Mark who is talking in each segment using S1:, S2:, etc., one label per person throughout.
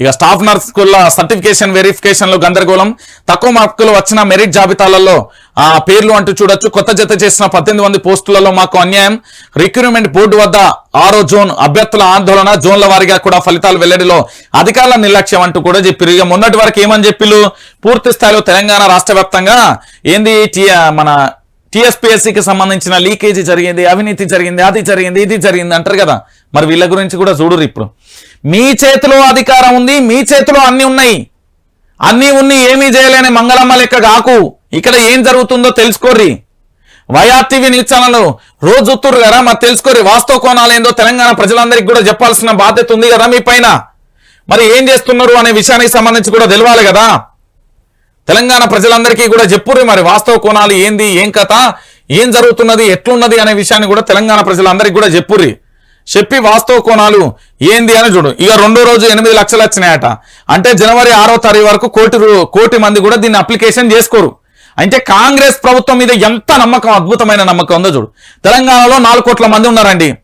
S1: ఇక staff nurse స్కూల్లో certification వెరిఫికేషన్లు గందరగోళం. తక్కువ మార్కులు వచ్చిన మెరిట్ జాబితాలలో ఆ పేర్లు అంటూ చూడొచ్చు. కొత్త జత చేసిన పద్దెనిమిది మంది పోస్టులలో మాకు అన్యాయం. రిక్రూట్మెంట్ బోర్డు వద్ద ఆరో జోన్ అభ్యర్థుల ఆందోళన జోన్ల వారీగా కూడా ఫలితాలు వెల్లడిలో అధికారుల నిర్లక్ష్యం అంటూ కూడా చెప్పారు ఇక మొన్నటి వరకు ఏమని చెప్పిళ్ళు పూర్తి స్థాయిలో తెలంగాణ రాష్ట్ర వ్యాప్తంగా ఏంది మన టీఎస్పీఎస్సీకి సంబంధించిన లీకేజీ జరిగింది అవినీతి జరిగింది అది జరిగింది ఇది జరిగింది అంటారు కదా. మరి వీళ్ళ గురించి కూడా చూడరు ఇప్పుడు. మీ చేతిలో అధికారం ఉంది మీ చేతిలో అన్ని ఉన్నాయి. అన్నీ ఉన్ని ఏమీ చేయలేని మంగళమ్మ లెక్క కాకు. ఇక్కడ ఏం జరుగుతుందో తెలుసుకోర్రి. వైఆర్టీవీ న్యూస్ ఛానల్ రోజు చూస్తుర్రు కదా మరి తెలుసుకోరి వాస్తవ కోణాలు ఏందో తెలంగాణ ప్రజలందరికీ కూడా చెప్పాల్సిన బాధ్యత ఉంది కదా మీ పైన. మరి ఏం చేస్తున్నారు అనే విషయానికి సంబంధించి కూడా తెలియాలి కదా. తెలంగాణ ప్రజలందరికీ కూడా చెప్పుర్రి మరి వాస్తవ కోణాలు ఏంది ఏం కథ ఏం జరుగుతున్నది ఎట్లున్నది అనే విషయాన్ని కూడా తెలంగాణ ప్రజలందరికీ కూడా చెప్పుర్రి. చెప్పి వాస్తవ కోణాలు ఏంది అని చూడు. ఇక రెండో రోజు ఎనిమిది లక్షలు వచ్చినాయట. అంటే జనవరి ఆరో తారీఖు వరకు కోటి రూ- కోటి మంది కూడా దీన్ని అప్లికేషన్ చేసుకోరు. అంటే కాంగ్రెస్ ప్రభుత్వం మీద ఎంత నమ్మకం అద్భుతమైన నమ్మకం ఉందో చూడు. తెలంగాణలో నాలుగు కోట్ల మంది ఉన్నారండి.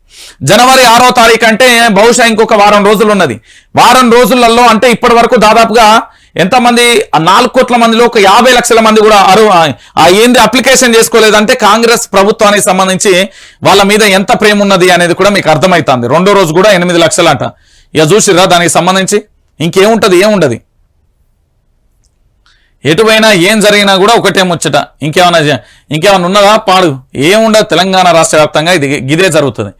S1: జనవరి ఆరో తారీఖు అంటే బహుశా ఇంకొక వారం రోజులు ఉన్నది. వారం రోజులలో అంటే ఇప్పటి వరకు దాదాపుగా ఎంతమంది నాలుగు కోట్ల మందిలో ఒక యాభై లక్షల మంది కూడా అరు ఏంది అప్లికేషన్ చేసుకోలేదంటే కాంగ్రెస్ ప్రభుత్వానికి సంబంధించి వాళ్ళ మీద ఎంత ప్రేమ ఉన్నది అనేది కూడా మీకు అర్థమవుతుంది రెండో రోజు కూడా ఎనిమిది లక్షలు అంట ఇక చూసిరా దానికి సంబంధించి? ఇంకేముంటుంది ఏముండదు? ఎటువైనా ఏం జరిగినా కూడా ఒకటే ముచ్చట. ఇంకేమైనా ఇంకేమైనా ఉన్నదా? పాడు. ఏముండదు తెలంగాణ రాష్ట్ర వ్యాప్తంగా ఇది ఇదే జరుగుతుంది.